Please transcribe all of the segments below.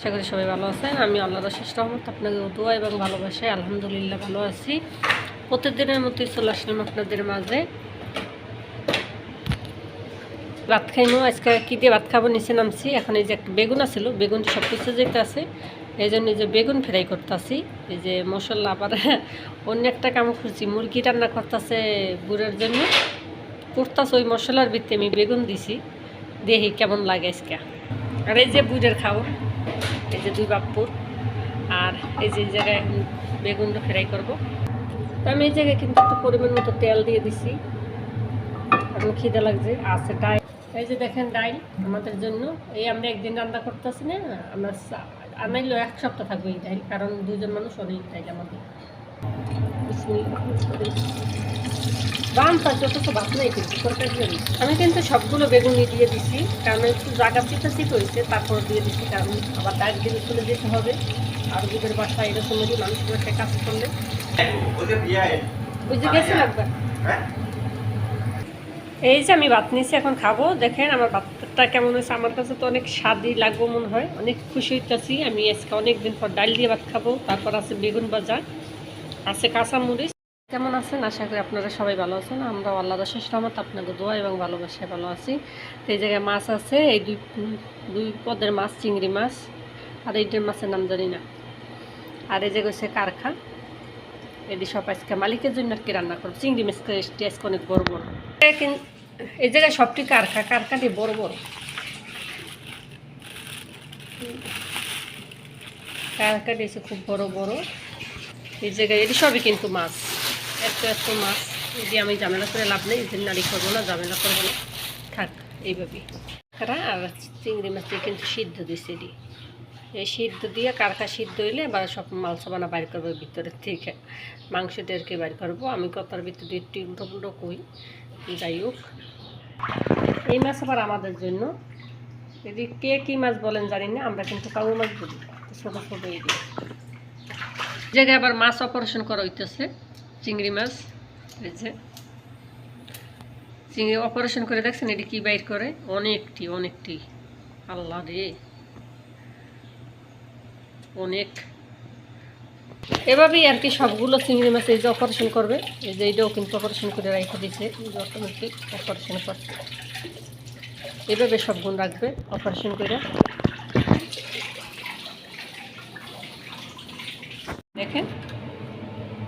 আশা করি সবাই ভালো আছেন। আমি আল্লাহ রশেষ রহমত আপনাকে দোয়া এবং ভালোবাসায় আলহামদুলিল্লাহ ভালো আছি। প্রতিদিনের মতোই চলে আসলাম আপনাদের মাঝে। ভাত খাইমো, আজকে কী দিয়ে ভাত খাব নিচে নামছি। এখন এই যে একটা বেগুন আছিল বেগুন সব কিছু যেতে আছে। এই জন্য যে বেগুন ফ্রাই করতেছি। এই যে মশলা আবার অন্য একটা কাম খুঁজছি, মুরগি রান্না করতেছে গুড়ের জন্য। করতেছে ওই মশলার ভিত্তি আমি বেগুন দিছি। দেখি কেমন লাগে আজকে। আর এই যে বুড়ের খাও এই যে দুই বাপ্পুর আর এই যে জায়গায় বেগুনটা ফ্রাই করব। তো আমি এই জায়গায় কিন্তু একটু পরিমাণ মতো তেল দিয়ে দিছি। এখন খিদে লাগছে, আছে ডাইল। এই যে দেখেন ডাইল আমাদের জন্য। এই আমরা একদিন রান্না করতেছি না, আমরা সা- আনাইলো এক সপ্তাহ থাকব এই ডাইল, কারণ দুজন মানুষ অনেক ডাইল আমাদের। কিন্তু। আমি কিন্তু সবগুলো বেগুনি দিয়ে দিছি, কারণ একটু জায়গা চিপা চিপ হয়েছে, তারপর দিয়ে দিছি, কারণ আবার ডাইল দিলে চলে যেতে হবে। আর দুধের বাসা এরকম মানুষগুলো একটা কাজ করলে। বুঝে গেছে লাগবে এই যে আমি ভাত নিয়েছি এখন খাব। দেখেন আমার ভাতটা কেমন হয়েছে। আমার কাছে তো অনেক স্বাদই লাগবো মনে হয়। অনেক খুশি হইতেছি। আমি আজকে অনেক দিন পর ডাল দিয়ে ভাত খাব। তারপর আছে বেগুন ভাজা। আছে কাঁচামরিচ। কেমন আছেন? আশা করি আপনারা সবাই ভালো আছেন। আমরা আল্লাহ শেষ রহমত আপনাকে দোয়া এবং ভালোবাসায় ভালো আছি। তো এই জায়গায় মাছ আছে, এই দুই দুই পদের মাছ চিংড়ি মাছ। আর এইটার মাছের নাম জানি না। আর এই জায়গায় হচ্ছে কারখা এটি সব আজকে মালিকের জন্য আর কি রান্না করব। চিংড়ি মাছ টেস্ট অনেক বড় বড়। এই জায়গায় সবটি কারখা কারখাটি বড় বড়। কারখাটি এসে খুব বড় বড়। এই জায়গায় এটি সবই কিন্তু মাছ। এত এত মাছ। যদি আমি ঝামেলা করে লাভ নেই, এদের নাড়ি করব না, ঝামেলা করব না। থাক, এইভাবেই। আর চিংড়ি মাছ দিয়ে কিন্তু সিদ্ধ দিচ্ছে এটি। এই সিদ্ধ দিয়ে কারখা সিদ্ধ হইলে এবার সব মাংস বানা বাইর করব ভিতরের থেকে। মাংস দেরকে বাইর করব। আমি কথার ভিতরে একটু উল্টো কই। যাই হোক। এই মাছ আবার আমাদের জন্য। যদি কে কী মাছ বলেন জানি না, আমরা কিন্তু কাউ মাছ বলি। ছোটো ছোটো এই জায়গায় আবার মাছ অপারেশন করা হইতেছে, চিংড়ি মাছ যে। চিংড়ি অপারেশন করে দেখছেন এটি কী বাইর করে? অনেকটি অনেকটি। আল্লাহ রে। অনেক। এভাবেই আর কি সবগুলো চিংড়ি মাছ এই যে অপারেশন করবে। এই যে এইটাও কিন্তু অপারেশন করে রেখে দিচ্ছে অটোমেটিক অপারেশন করছে। এভাবে সব গুণ রাখবে অপারেশন করে। দেখেন।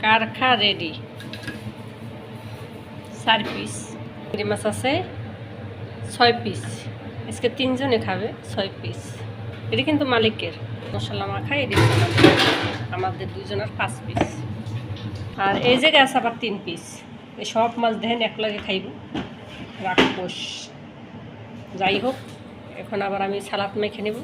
কারখা রেডি চার পিস চিংড়ি মাছ আছে, ছয় পিস আজকে তিনজনে খাবে, ছয় পিস এটি কিন্তু মালিকের। মশলা মাখা, এটি আমাদের দুজনের পাঁচ পিস আর এই জায়গায় আছে আবার তিন পিস এই সব মাছ দেখেন এক লাগে খাইব। রাক্ষস। যাই হোক, এখন আবার আমি সালাদ মেখে নেব।